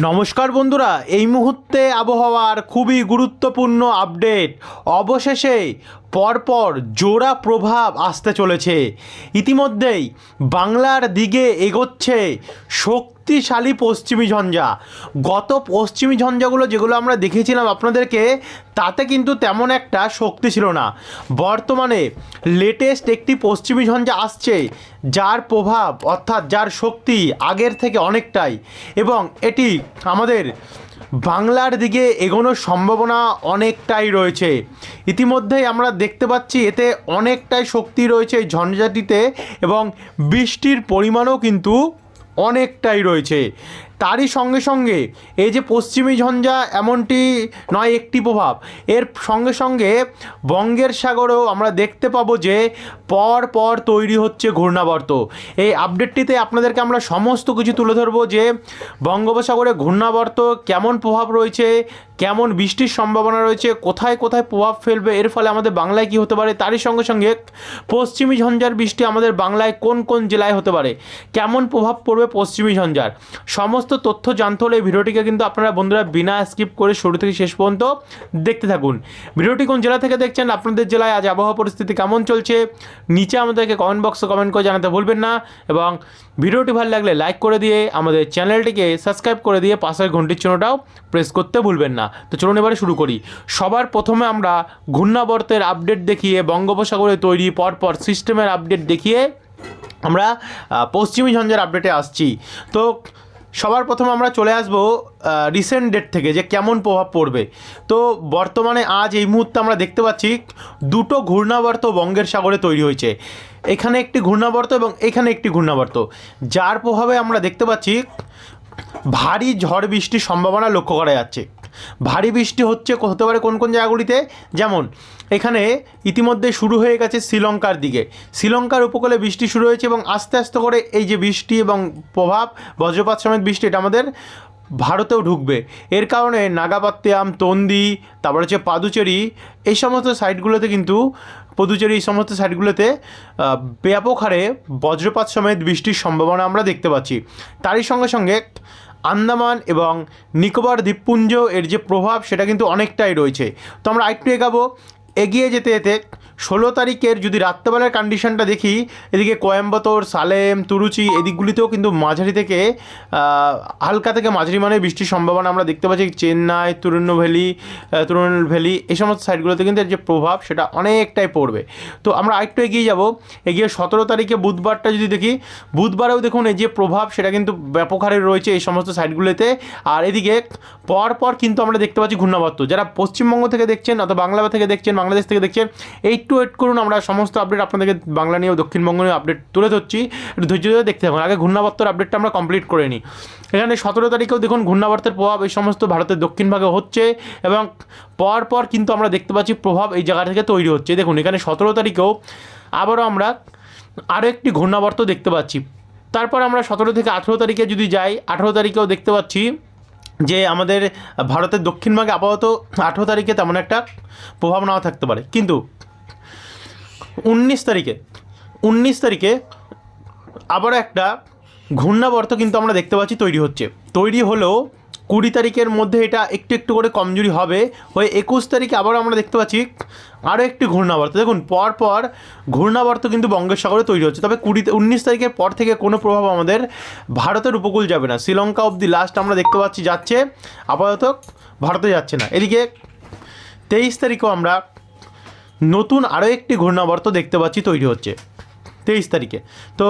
নমস্কার বন্ধুরা এই মুহূর্তে আবহাওয়ার খুবই গুরুত্বপূর্ণ আপডেট। অবশেষে পরপর জোড়া প্রভাব আসতে চলেছে। ইতিমধ্যেই বাংলার দিকে এগোচ্ছে শক্তিশালী পশ্চিমী ঝঞ্ঝা। গত পশ্চিমী ঝঞ্ঝাগুলো যেগুলো আমরা দেখেছিলাম আপনাদেরকে, তাতে কিন্তু তেমন একটা শক্তি ছিল না। বর্তমানে লেটেস্ট একটি পশ্চিমী ঝঞ্ঝা আসছে, যার প্রভাব অর্থাৎ যার শক্তি আগের থেকে অনেকটাই। এবং এটি আমাদের বাংলার দিকে এগোনোর সম্ভাবনা অনেকটাই রয়েছে। ইতিমধ্যেই আমরা দেখতে পাচ্ছি এতে অনেকটাই শক্তি রয়েছে ঝঞ্ঝাটিতে এবং বৃষ্টির পরিমাণও কিন্তু অনেকটাই রয়েছে। তারই সঙ্গে সঙ্গে এই যে পশ্চিমী ঝঞ্ঝা এমনটি নয়, একটি প্রভাব। এর সঙ্গে সঙ্গে বঙ্গের সাগরেও আমরা দেখতে পাবো যে পর পর তৈরি হচ্ছে ঘূর্ণাবর্ত। এই আপডেটটিতে আপনাদেরকে আমরা সমস্ত কিছু তুলে ধরবো যে বঙ্গোপসাগরে ঘূর্ণাবর্ত কেমন প্রভাব রয়েছে, কেমন বৃষ্টির সম্ভাবনা রয়েছে, কোথায় কোথায় প্রভাব ফেলবে, এর ফলে আমাদের বাংলায় কী হতে পারে, তারই সঙ্গে সঙ্গে পশ্চিমী ঝঞ্ঝার বৃষ্টি আমাদের বাংলায় কোন কোন জেলায় হতে পারে, কেমন প্রভাব পড়বে পশ্চিমী ঝঞ্ঝার। সমস্ত তথ্য জানতে হলে ভিডিওটিকে কিন্তু আপনারা বন্ধুরা বিনা স্কিপ করে শুরু থেকে শেষ পর্যন্ত দেখতে থাকুন। ভিডিওটি কোন জেলা থেকে দেখছেন, আপনাদের জেলায় আজ আবহাওয়া পরিস্থিতি কেমন চলছে, নিচে আমাদেরকে কমেন্ট বক্সে কমেন্ট করে জানাতে ভুলবেন না এবং ভিডিওটি ভালো লাগলে লাইক করে দিয়ে আমাদের চ্যানেলটিকে সাবস্ক্রাইব করে দিয়ে পাশের ঘন্টির চিহ্নটাও প্রেস করতে ভুলবেন না। তো চলুন এবারে শুরু করি। সবার প্রথমে আমরা ঘূর্ণাবর্তের আপডেট দেখিয়ে, বঙ্গোপসাগরে তৈরি পরপর সিস্টেমের আপডেট দেখিয়ে আমরা পশ্চিমী ঝঞ্ঝার আপডেটে আসছি। তো সবার প্রথম আমরা চলে আসব রিসেন্ট ডেট থেকে যে কেমন প্রভাব পড়বে। তো বর্তমানে আজ এই মুহূর্তে আমরা দেখতে পাচ্ছি, দুটো ঘূর্ণাবর্ত বঙ্গের সাগরে তৈরি হয়েছে। এখানে একটি ঘূর্ণাবর্ত এবং এখানে একটি ঘূর্ণাবর্ত। যার প্রভাবে আমরা দেখতে পাচ্ছি, ভারী ঝড় বৃষ্টির সম্ভাবনা লক্ষ্য করা যাচ্ছে। ভারী বৃষ্টি হচ্ছে হতে পারে কোন কোন জায়গাগুলিতে? যেমন এখানে ইতিমধ্যে শুরু হয়ে গেছে শ্রীলঙ্কার দিকে। শ্রীলঙ্কার উপকূলে বৃষ্টি শুরু হয়েছে এবং আস্তে আস্তে করে এই যে বৃষ্টি এবং প্রভাব, বজ্রপাত সমেত বৃষ্টি, এটা আমাদের ভারতেও ঢুকবে। এর কারণে নাগাপাত্যাম তন্দি, তারপর হচ্ছে পাদুচেরি, এই সমস্ত সাইটগুলোতে কিন্তু, পদুচেরি এই সমস্ত সাইটগুলোতে ব্যাপক হারে বজ্রপাত সমেত বৃষ্টির সম্ভাবনা আমরা দেখতে পাচ্ছি। তারই সঙ্গে সঙ্গে আন্দামান এবং নিকোবর দ্বীপপুঞ্জ এর যে প্রভাব, সেটা কিন্তু অনেকটাই রয়েছে। তো আমরা আরেকটু এগাবো। এগিয়ে যেতে যেতে ষোলো তারিখের যদি রাত্রেবেলার কন্ডিশনটা দেখি, এদিকে কোয়েম্বাটোর, সালেম, তুরুচি, এদিকগুলিতেও কিন্তু মাঝারি থেকে হালকা থেকে মাঝারি মানে বৃষ্টির সম্ভাবনা আমরা দেখতে পাচ্ছি। চেন্নাই তুরুন্নভ্যালি তুরুনভ্যালি এই সমস্ত সাইডগুলোতে কিন্তু এর যে প্রভাব, সেটা অনেকটাই পড়বে। তো আমরা আরেকটু এগিয়ে যাব। এগিয়ে সতেরো তারিখে বুধবারটা যদি দেখি, বুধবারেও দেখুন এই যে প্রভাব, সেটা কিন্তু ব্যাপক হারে রয়েছে এই সমস্ত সাইডগুলোতে আর এদিকে পর পর কিন্তু আমরা দেখতে পাচ্ছি ঘূর্ণাবর্ত। যারা পশ্চিমবঙ্গ থেকে দেখছেন অথবা বাংলা থেকে দেখছেন বাংলাদেশ থেকে দেখছেন এইটু ওয়েট করুন, আমরা সমস্ত আপডেট আপনাদেরকে বাংলা নিয়েও, দক্ষিণবঙ্গ নিয়ে আপডেট তুলে ধরছি। ধৈর্য ধরে দেখতে থাকুন। আগে ঘূর্ণাবর্তর আপডেটটা আমরা কমপ্লিট করে নিই। এখানে সতেরো তারিখেও দেখুন, ঘূর্ণাবর্তের প্রভাব এই সমস্ত ভারতের দক্ষিণ ভাগে হচ্ছে এবং পর পর কিন্তু আমরা দেখতে পাচ্ছি প্রভাব এই জায়গা থেকে তৈরি হচ্ছে। দেখুন, এখানে সতেরো তারিখেও আবারও আমরা আরও একটি ঘূর্ণাবর্ত দেখতে পাচ্ছি। তারপর আমরা সতেরো থেকে আঠেরো তারিখে যদি যাই, আঠেরো তারিখেও দেখতে পাচ্ছি যে আমাদের ভারতের দক্ষিণ ভাগে আপাতত আঠেরো তারিখে তেমন একটা প্রভাব নাও থাকতে পারে। কিন্তু উনিশ তারিখে উনিশ তারিখে আবার একটা ঘূর্ণাবর্ত কিন্তু আমরা দেখতে পাচ্ছি তৈরি হচ্ছে। তৈরি হলেও কুড়ি তারিখের মধ্যে এটা একটু একটু করে কমজোরি হবে। হয়ে একুশ তারিখে আবারও আমরা দেখতে পাচ্ছি আরও একটি ঘূর্ণাবর্ত। দেখুন, পর পর ঘূর্ণাবর্ত কিন্তু বঙ্গোপসাগরে তৈরি হচ্ছে। তবে কুড়ি উনিশ তারিখের পর থেকে কোনো প্রভাব আমাদের ভারতের উপকূল যাবে না। শ্রীলঙ্কা অবধি লাস্ট আমরা দেখতে পাচ্ছি যাচ্ছে, আপাতত ভারতে যাচ্ছে না। এদিকে তেইশ তারিখেও আমরা নতুন আরও একটি ঘূর্ণাবর্ত দেখতে পাচ্ছি তৈরি হচ্ছে, তেইশ তারিখে। তো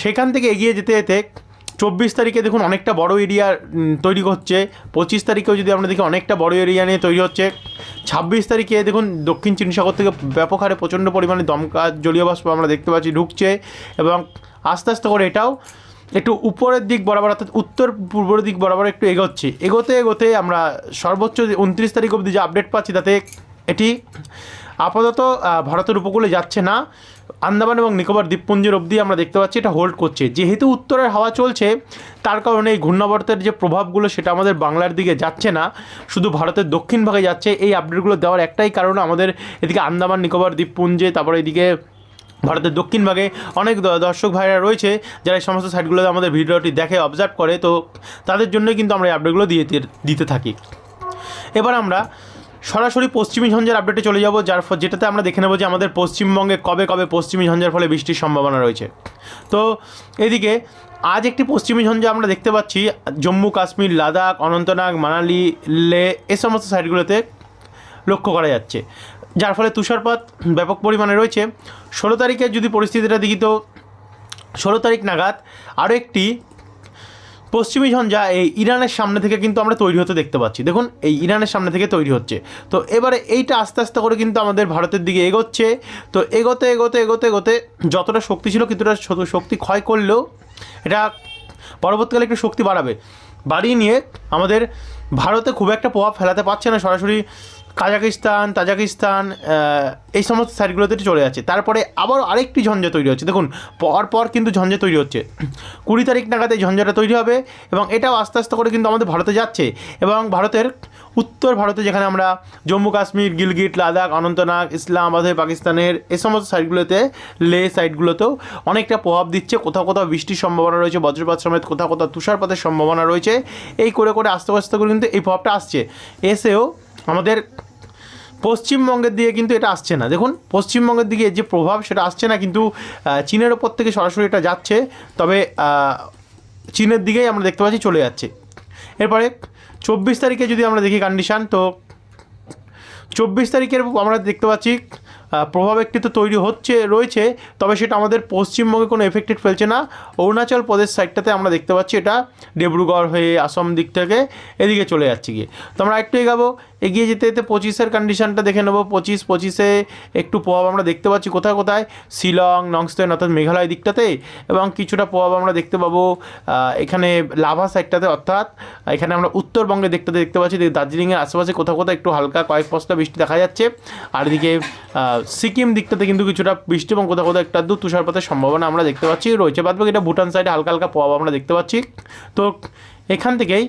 সেখান থেকে এগিয়ে যেতে যেতে চব্বিশ তারিখে দেখুন অনেকটা বড় এরিয়া তৈরি হচ্ছে। পঁচিশ তারিখেও যদি আমরা দেখি অনেকটা বড় এরিয়া নিয়ে তৈরি হচ্ছে। ছাব্বিশ তারিখে দেখুন দক্ষিণ চীন সাগর থেকে ব্যাপক হারে প্রচণ্ড পরিমাণে দমকা জলীয় বাষ্প আমরা দেখতে পাচ্ছি ঢুকছে এবং আস্তে আস্তে করে এটাও একটু উপরের দিক বরাবর অর্থাৎ উত্তর পূর্বের দিক বরাবর একটু এগোচ্ছে। এগোতে এগোতে আমরা সর্বোচ্চ উনত্রিশ তারিখ অবধি যে আপডেট পাচ্ছি তাতে এটি আপাতত ভারতের উপকূলে যাচ্ছে না। আন্দামান এবং নিকোবর দ্বীপপুঞ্জের অবধি আমরা দেখতে পাচ্ছি এটা হোল্ড করছে। যেহেতু উত্তরের হাওয়া চলছে, তার কারণে এই ঘূর্ণাবর্তের যে প্রভাবগুলো সেটা আমাদের বাংলার দিকে যাচ্ছে না, শুধু ভারতের দক্ষিণ ভাগে যাচ্ছে। এই আপডেটগুলো দেওয়ার একটাই কারণ আমাদের এদিকে আন্দামান, নিকোবর দ্বীপপুঞ্জে, তারপরে এদিকে ভারতের দক্ষিণ ভাগে অনেক দর্শক ভাইরা রয়েছে, যারা এই সমস্ত সাইটগুলোতে আমাদের ভিডিওটি দেখে অবজার্ভ করে। তো তাদের জন্যই কিন্তু আমরা এই আপডেটগুলো দিয়ে দিতে থাকি। এবার আমরা সরাসরি পশ্চিমী ঝঞ্ঝার আপডেটে চলে যাব, যার ফ- যেটাতে আমরা দেখে নেব যে আমাদের পশ্চিমবঙ্গে কবে কবে পশ্চিমী ঝঞ্ঝার ফলে বৃষ্টির সম্ভাবনা রয়েছে। তো এদিকে, আজ একটি পশ্চিমী ঝঞ্ঝা আমরা দেখতে পাচ্ছি, জম্মু, কাশ্মীর, লাদাখ, অনন্তনাগ, মানালি, লে, এ সমস্ত সাইটগুলোতে লক্ষ্য করা যাচ্ছে। যার ফলে তুষারপাত ব্যাপক পরিমাণে রয়েছে। ষোলো তারিখের যদি পরিস্থিতিটা দেখি তো, ষোলো তারিখ নাগাদ আরও একটি পশ্চিমী ঝঞ্ঝা এই ইরানের সামনে থেকে কিন্তু আমরা তৈরি হতে দেখতে পাচ্ছি। দেখুন, এই ইরানের সামনে থেকে তৈরি হচ্ছে। তো এবারে এইটা আস্তে আস্তে করে কিন্তু আমাদের ভারতের দিকে এগোচ্ছে। তো এগোতে এগোতে এগোতে এগোতে যতটা শক্তি ছিল শ- শক্তি ক্ষয় করলেও এটা পরবর্তীকালে একটু শক্তি বাড়াবে। বাড়িয়ে নিয়ে আমাদের ভারতে খুব একটা প্রভাব ফেলাতে পারছে না। সরাসরি কাজাকিস্তান তাজাকিস্তান এই সমস্ত সাইডগুলোতে চলে যাচ্ছে। তারপরে আবার আরেকটি ঝঞ্ঝা তৈরি হচ্ছে। দেখুন পর পর কিন্তু ঝঞ্ঝা তৈরি হচ্ছে। কুড়ি তারিখ নাগাদ এই ঝঞ্ঝাটা তৈরি হবে এবং এটাও আস্তে আস্তে করে কিন্তু আমাদের ভারতে যাচ্ছে এবং ভারতের উত্তর ভারতে যেখানে আমরা জম্মু, কাশ্মীর, গিলগিট, লাদাখ, অনন্তনাগ, ইসলামাবাদ, পাকিস্তানের এই সমস্ত সাইডগুলোতে, লে সাইডগুলোতেও অনেকটা প্রভাব দিচ্ছে। কোথাও কোথাও বৃষ্টির সম্ভাবনা রয়েছে, বজ্রপাত সমেত কোথাও কোথাও তুষারপাতের সম্ভাবনা রয়েছে। এই করে করে আস্তে আস্তে করে কিন্তু এই প্রভাবটা আসছে। এসেও আমাদের পশ্চিমবঙ্গের দিকে কিন্তু এটা আসছে না। দেখুন, পশ্চিমবঙ্গের দিকে যে প্রভাব সেটা আসছে না, কিন্তু চীনের ওপর থেকে সরাসরি এটা যাচ্ছে। তবে চীনের দিকেই আমরা দেখতে পাচ্ছি চলে যাচ্ছে। এরপরে, চব্বিশ তারিখে যদি আমরা দেখি কন্ডিশান তো চব্বিশ তারিখের আমরা দেখতে পাচ্ছি প্রভাব একটি তো তৈরি হচ্ছে, রয়েছে, তবে সেটা আমাদের পশ্চিমবঙ্গে কোনো এফেক্টেড ফেলছে না। অরুণাচল প্রদেশ সাইডটাতে আমরা দেখতে পাচ্ছি এটা, ডিব্রুগড় হয়ে আসাম দিক থেকে এদিকে চলে যাচ্ছে গিয়ে। তো আমরা একটু এগাবো, এগিয়ে যেতে যেতে পঁচিশের কন্ডিশনটা দেখে নেব। পঁচিশ, পঁচিশে একটু প্রভাব আমরা দেখতে পাচ্ছি কোথায় কোথায়? শিলং, নংস্তেন অর্থাৎ মেঘালয় দিকটাতে এবং কিছুটা প্রভাব আমরা দেখতে পাবো এখানে লাভা সাইডটাতে অর্থাৎ, এখানে আমরা উত্তরবঙ্গে দেখতে দেখতে পাচ্ছি দার্জিলিংয়ের আশেপাশে কোথাও কোথাও একটু হালকা কয়েক পশলা বৃষ্টি দেখা যাচ্ছে। আর এদিকে সিকিম দিকটাতে কিন্তু কিছুটা বৃষ্টি এবং কোথাও কোথাও একটা দু তুষারপাতের সম্ভাবনা আমরা দেখতে পাচ্ছি, রয়েছে। বাদ এটা ভুটান সাইডে হালকা হালকা প্রভাব আমরা দেখতে পাচ্ছি। তো এখান থেকেই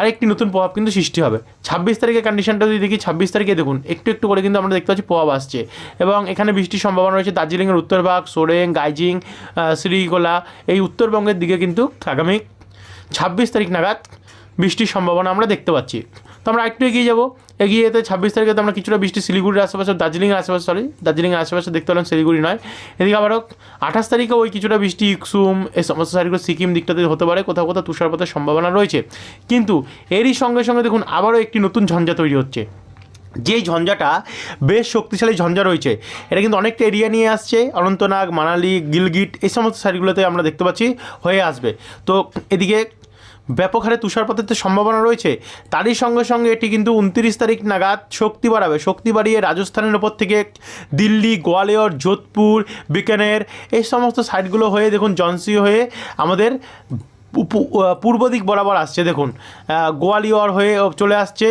আরেকটি নতুন প্রভাব কিন্তু সৃষ্টি হবে। ছাব্বিশ তারিখের কন্ডিশনটা যদি দেখি, ছাব্বিশ তারিখে দেখুন, একটু একটু করে কিন্তু আমরা দেখতে পাচ্ছি প্রভাব আসছে। এবং এখানে বৃষ্টির সম্ভাবনা রয়েছে দার্জিলিংয়ের উত্তরভাগ সোরেং, গাইজিং শ্রীকোলা, এই উত্তরবঙ্গের দিকে কিন্তু আগামী ছাব্বিশ তারিখ নাগাদ বৃষ্টির সম্ভাবনা আমরা দেখতে পাচ্ছি। তো আমরা একটু এগিয়ে যাব। এগিয়ে যেতে ছাব্বিশ তারিখে তো আমরা কিছুটা বৃষ্টি শিলিগুড়ির আশেপাশে দার্জিলিংয়ের আশেপাশে সরি দার্জিলিংয়ের আশেপাশে দেখতে পেলাম শিলিগুড়ি নয়। এদিকে আবারও আঠাশ তারিখে ওই কিছুটা বৃষ্টি, ইকসুম, এই সমস্ত সাইডগুলো সিকিম দিকটাতে হতে পারে, কোথাও কোথাও তুষারপাতের সম্ভাবনা রয়েছে। কিন্তু এরই সঙ্গে সঙ্গে দেখুন আবারও একটি নতুন ঝঞ্ঝা তৈরি হচ্ছে। যেই ঝঞ্ঝাটা বেশ শক্তিশালী ঝঞ্ঝা রয়েছে, এটা কিন্তু অনেকটা এরিয়া নিয়ে আসছে। অনন্তনাগ, মানালি, গিলগিট, এই সমস্ত সাইডগুলোতে আমরা দেখতে পাচ্ছি হয়ে আসবে। তো এদিকে ব্যাপক হারে তুষারপাতের সম্ভাবনা রয়েছে, তারই সঙ্গে সঙ্গে এটি কিন্তু উনত্রিশ তারিখ নাগাদ শক্তি বাড়াবে। শক্তি বাড়িয়ে রাজস্থানের ওপর থেকে দিল্লি, গোয়ালিয়র, যোধপুর, বিকানের এই সমস্ত সাইটগুলো হয়ে দেখুন জনসি হয়ে আমাদের পূর্ব দিক বরাবর আসছে, দেখুন। গোয়ালিয়র হয়ে চলে আসছে,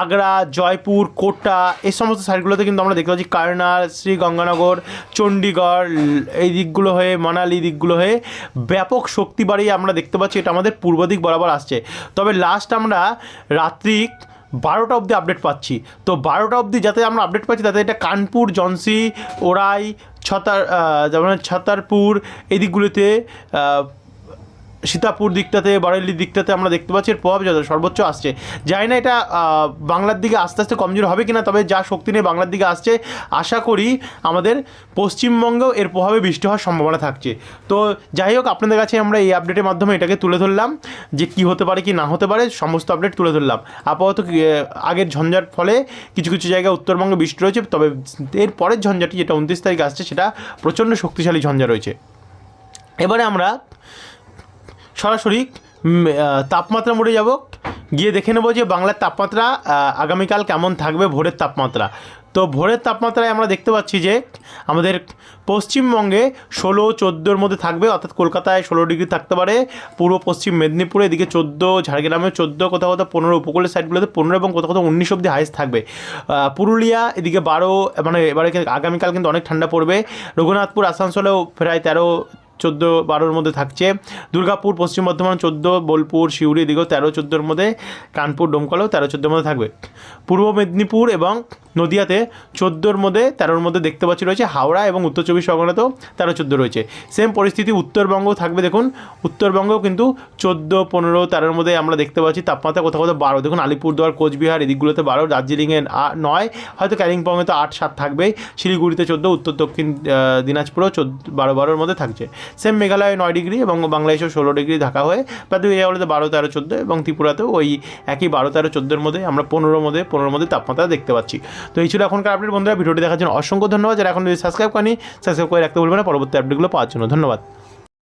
আগ্রা, জয়পুর, কোটা, এই সমস্ত সাইডগুলোতে কিন্তু আমরা দেখতে পাচ্ছি কার্নাল, শ্রীগঙ্গানগর, চণ্ডীগড়, এই দিকগুলো হয়ে, মানালি দিকগুলো হয়ে ব্যাপক শক্তি বাড়িয়ে আমরা দেখতে পাচ্ছি, এটা আমাদের পূর্ব দিক বরাবর আসছে। তবে লাস্ট আমরা রাত্রি বারোটা অবধি আপডেট পাচ্ছি। তো বারোটা অবধি যাতে আমরা আপডেট পাচ্ছি, তাতে এটা কানপুর জনসি ওরাই ছতার যেমন ছতারপুর, এই দিকগুলোতে সীতাপুর দিকটাতে বারেলির দিকটাতে আমরা দেখতে পাচ্ছি এর প্রভাব যত সর্বোচ্চ আসছে। জানি না এটা বাংলার দিকে আস্তে আস্তে কমজোর হবে কিনা, তবে যা শক্তি নিয়ে বাংলার দিকে আসছে, আশা করি আমাদের পশ্চিমবঙ্গেও এর প্রভাবে বৃষ্টি হওয়ার সম্ভাবনা থাকছে। তো যাই হোক, আপনাদের কাছে আমরা এই আপডেটের মাধ্যমে এটাকে তুলে ধরলাম, যে কি হতে পারে, কি না হতে পারে, সমস্ত আপডেট তুলে ধরলাম। আপাতত আগের ঝঞ্ঝার ফলে কিছু কিছু জায়গায় উত্তরবঙ্গে বৃষ্টি রয়েছে, তবে এর পরের ঝঞ্ঝাটি যেটা উনত্রিশ তারিখে আসছে, সেটা প্রচণ্ড শক্তিশালী ঝঞ্ঝা রয়েছে। এবারে আমরা সরাসরি তাপমাত্রা মোড়ে যাব। গিয়ে দেখে নেব যে বাংলার তাপমাত্রা আগামীকাল কেমন থাকবে ভোরের তাপমাত্রা। তো ভোরের তাপমাত্রায় আমরা দেখতে পাচ্ছি যে আমাদের পশ্চিমবঙ্গে ষোলো, চোদ্দোর মধ্যে থাকবে, অর্থাৎ কলকাতায় ষোলো ডিগ্রি থাকতে পারে, পূর্ব পশ্চিম মেদিনীপুরে এদিকে চোদ্দ, ঝাড়গ্রামে চোদ্দ, কোথাও কোথাও পনেরো, উপকূলের সাইডগুলোতে পনেরো এবং কোথাও কোথাও উনিশ অব্দি হাইস্ট থাকবে। পুরুলিয়া এদিকে বারো মানে এবারে আগামীকাল কিন্তু অনেক ঠান্ডা পড়বে। রঘুনাথপুর, আসানসোলেও প্রায় তেরো চোদ্দ বারোর মধ্যে থাকছে। দুর্গাপুর, পশ্চিম বর্ধমান, চোদ্দ, বোলপুর, সিউড়ি, এদিকেও তেরো, চোদ্দোর মধ্যে, কানপুর, ডোমকলেও তেরো, চোদ্দোর মধ্যে থাকবে। পূর্ব মেদিনীপুর এবং নদিয়াতে চোদ্দোর মধ্যে, তেরোর মধ্যে দেখতে পাচ্ছি রয়েছে হাওড়া এবং উত্তর চব্বিশ পরগনাতেও তেরো, চোদ্দ রয়েছে। সেম পরিস্থিতি উত্তরবঙ্গও থাকবে, দেখুন। উত্তরবঙ্গেও কিন্তু চোদ্দ, পনেরো, তেরোর মধ্যে আমরা দেখতে পাচ্ছি তাপমাত্রা কোথাও কোথাও বারো। দেখুন, আলিপুরদুয়ার, কোচবিহার এদিকগুলোতে বারো, দার্জিলিংয়ে নয়। হয়তো ক্যালিম্পংয়ে তো আট, সাত থাকবেই। শিলিগুড়িতে চোদ্দ, উত্তর দক্ষিণ দিনাজপুরেও চোদ্দ, বারো, বারোর মধ্যে থাকছে। সেম মেঘালয়ে নয় ডিগ্রি এবং বাংলাদেশেও ষোলো ডিগ্রি ঢাকা হয়ে এই বলতে বারো, তেরো, চোদ্দ এবং ত্রিপুরাতেও ওই একই বারো, তেরো, চোদ্দোর মধ্যে আমরা পনেরোর মধ্যে পনেরোর মধ্যে তাপমাত্রা দেখতে পাচ্ছি। তো এই ছিল এখনকার আপডেট বন্ধুরা, ভিডিওটি দেখার জন্য অসংখ্য ধন্যবাদ। যারা এখন যদি সাবস্ক্রাইব করেনি সাবস্ক্রাইব করে রাখতে বলবেন না। পরবর্তী আপডেটগুলো পাওয়ার জন্য ধন্যবাদ।